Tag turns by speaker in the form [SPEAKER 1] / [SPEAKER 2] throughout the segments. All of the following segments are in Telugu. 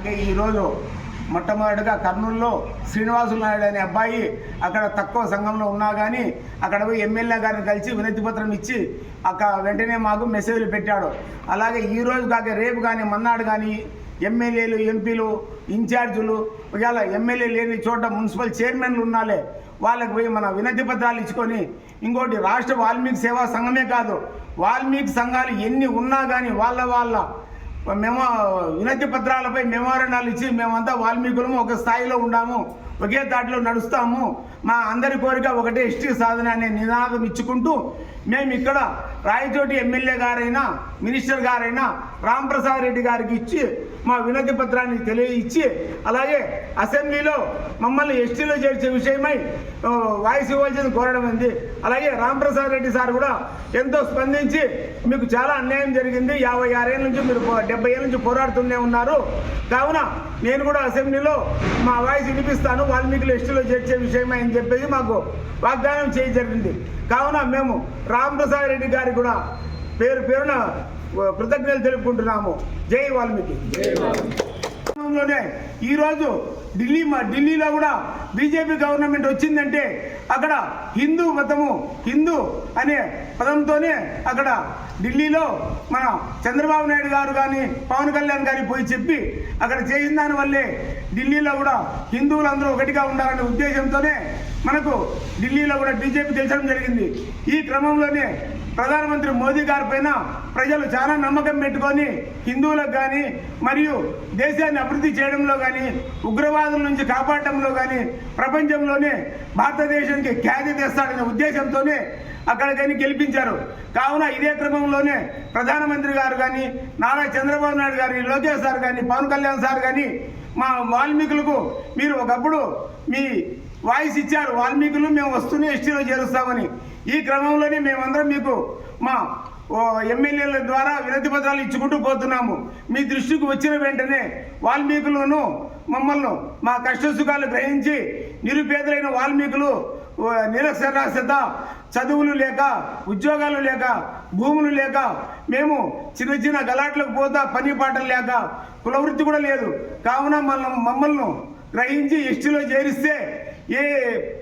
[SPEAKER 1] అలాగే ఈరోజు మొట్టమొదటిగా కర్నూలులో శ్రీనివాసులు నాయుడు అనే అబ్బాయి అక్కడ తక్కువ సంఘంలో ఉన్నా కానీ అక్కడ పోయి ఎమ్మెల్యే గారిని కలిసి వినతి పత్రం ఇచ్చి అక్కడ వెంటనే మాకు మెసేజ్లు పెట్టాడు. అలాగే ఈ రోజు కాక రేపు కానీ మన్నాడు కానీ ఎమ్మెల్యేలు ఎంపీలు ఇన్ఛార్జీలు ఒకవేళ ఎమ్మెల్యే లేని చోట మున్సిపల్ చైర్మన్లు ఉన్నాలే వాళ్ళకి పోయి మన వినతి పత్రాలు ఇచ్చుకొని ఇంకోటి రాష్ట్ర వాల్మీకి సేవా సంఘమే కాదు. వాల్మీకి సంఘాలు ఎన్ని ఉన్నా కానీ వాళ్ళ వాళ్ళ మేము వినతి పత్రాలపై మెమోరండాలు ఇచ్చి మేమంతా వాల్మీకులము ఒక స్థాయిలో ఉండాము. ఒకే దాటిలో నడుస్తాము. మా అందరి కోరిక ఒకటే ఎస్టీ సాధన అనే నినాదం ఇచ్చుకుంటూ మేము ఇక్కడ రాయచోటి ఎమ్మెల్యే గారైనా మినిస్టర్ గారైనా రాంప్రసాద్ రెడ్డి గారికి ఇచ్చి మా వినతి పత్రాన్ని తెలియఇచ్చి అలాగే అసెంబ్లీలో మమ్మల్ని ఎస్టీలో చేర్చే విషయమై వాయిస్ ఇవ్వాల్సింది కోరడం ఉంది. అలాగే రాంప్రసాద్ రెడ్డి సార్ కూడా ఎంతో స్పందించి మీకు చాలా అన్యాయం జరిగింది. యాభై ఆరేళ్ళ నుంచి మీరు డెబ్బై ఏళ్ళ నుంచి పోరాడుతూనే ఉన్నారు. కావున నేను కూడా అసెంబ్లీలో మా వాయిస్ వినిపిస్తాను. వాల్మీకులు ఎస్టీలో చేర్చే విషయమై అని చెప్పేసి మాకు వాగ్దానం చేయ జరిగింది. కావున మేము రాంప్రసాద్ రెడ్డి గారికి కూడా పేరు పేరున కృతజ్ఞతలు తెలుపుకుంటున్నాము. జై వాల్మీకి. క్రమంలోనే ఈరోజు ఢిల్లీ ఢిల్లీలో కూడా బీజేపీ గవర్నమెంట్ వచ్చిందంటే అక్కడ హిందూ మతము హిందూ అనే పదంతోనే అక్కడ ఢిల్లీలో మన చంద్రబాబు నాయుడు గారు కానీ పవన్ కళ్యాణ్ గారి పోయి చెప్పి అక్కడ చేసిన దానివల్లే ఢిల్లీలో కూడా హిందువులందరూ ఒకటిగా ఉండాలనే ఉద్దేశంతోనే మనకు ఢిల్లీలో కూడా బీజేపీ గెలిచడం జరిగింది. ఈ క్రమంలోనే ప్రధానమంత్రి మోదీ గారి పైన ప్రజలు చాలా నమ్మకం పెట్టుకొని హిందువులకు కానీ మరియు దేశాన్ని అభివృద్ధి చేయడంలో కానీ ఉగ్రవాదుల నుంచి కాపాడటంలో కానీ ప్రపంచంలోనే భారతదేశం భారతదేశానికి ఖ్యాతి తెస్తాడనే ఉద్దేశంతోనే అక్కడికని గెలిపించారు. కావున ఇదే క్రమంలోనే ప్రధానమంత్రి గారు కానీ నారా చంద్రబాబు నాయుడు గారు లోకేష్ సార్ కానీ పవన్ కళ్యాణ్ సార్ కానీ మా వాల్మీకులకు మీరు ఒకప్పుడు మీ వాయిస్ ఇచ్చారు. వాల్మీకులు మేము వస్తూనే ఎస్టీలో చేరుస్తామని. ఈ క్రమంలోనే మేమందరం మీకు మా ఓ ఎమ్మెల్యేల ద్వారా వినతి పత్రాలు ఇచ్చుకుంటూ పోతున్నాము. మీ దృష్టికి వచ్చిన వెంటనే వాల్మీకులను మమ్మల్ని మా కష్ట సుఖాలు గ్రహించి నిరుపేదలైన వాల్మీకులు నిరక్షరాస్యత చదువులు లేక ఉద్యోగాలు లేక భూములు లేక మేము చిన్న చిన్న గలాట్లకు పోతా పని పాటలు లేక కులవృత్తి కూడా లేదు. కావున మన మమ్మల్ని గ్రహించి ఎస్టీలో చేరిస్తే ఏ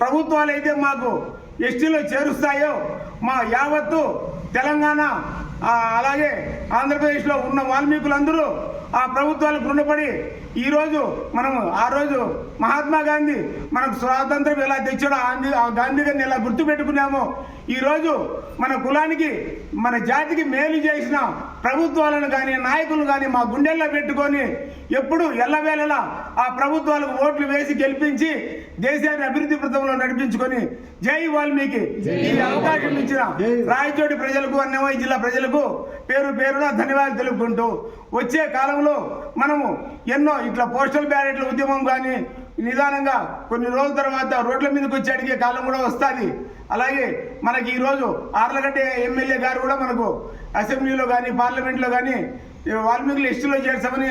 [SPEAKER 1] ప్రభుత్వాలు అయితే మాకు ఎస్టీలో చేరుస్తాయో మా యావత్తు తెలంగాణ అలాగే ఆంధ్రప్రదేశ్లో ఉన్న వాల్మీకులందరూ ఆ ప్రభుత్వాలకు రుణపడి ఈరోజు మనము ఆ రోజు మహాత్మా గాంధీ మనకు స్వాతంత్రం ఎలా తెచ్చాడో ఆ గాంధీ గారిని ఎలా గుర్తుపెట్టుకున్నామో ఈరోజు మన కులానికి మన జాతికి మేలు చేసిన ప్రభుత్వాలను కానీ నాయకులు కానీ మా గుండెల్లో పెట్టుకొని ఎప్పుడు ఎల్లవేళలా ఆ ప్రభుత్వాలకు ఓట్లు వేసి గెలిపించి దేశాన్ని అభివృద్ధి పథంలో నడిపించుకొని జై వాల్మీకి. ఈ అవకాశం ఇచ్చిన రాయచోటి ప్రజలకు అన్నమయ్య జిల్లా ప్రజలకు పేరు పేరున ధన్యవాదాలు తెలుపుకుంటూ వచ్చే కాలంలో మనము ఎన్నో ఇట్లా పోస్టల్ బ్యాలెట్ల ఉద్యమం కానీ నిదానంగా కొన్ని రోజుల తర్వాత రోడ్ల మీదకి వచ్చి అడిగే కాలం కూడా వస్తుంది. అలాగే మనకి ఈరోజు ఆర్లగడ్డ ఎమ్మెల్యే గారు కూడా మనకు అసెంబ్లీలో కానీ పార్లమెంట్లో కానీ వాల్మీకి లిస్టులో చేర్చమని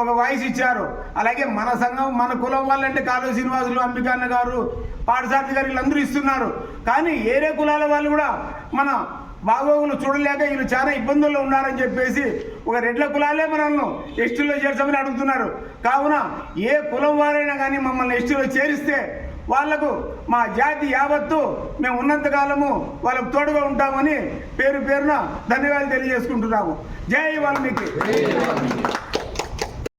[SPEAKER 1] ఒక వాయిస్ ఇచ్చారు. అలాగే మన సంఘం మన కులం వాళ్ళంటే కాలువ శ్రీనివాసులు అంబికాన్న గారు పాఠశాల గారు వీళ్ళందరూ ఇస్తున్నారు. కానీ ఏరే కులాల వాళ్ళు కూడా మన బాగోగులు చూడలేక వీళ్ళు చాలా ఇబ్బందుల్లో ఉన్నారని చెప్పేసి ఒక రెడ్ల కులాలే మనల్ని ఎస్టీలో చేర్చమని అడుగుతున్నారు. కావున ఏ కులం వారైనా కానీ మమ్మల్ని ఎస్టీలో చేరిస్తే వాళ్ళకు మా జాతి యావత్తు మేము ఉన్నంత కాలము వాళ్ళకు తోడుగా ఉంటామని పేరు పేరున ధన్యవాదాలు తెలియజేసుకుంటున్నాము. జై వాల్మీకి.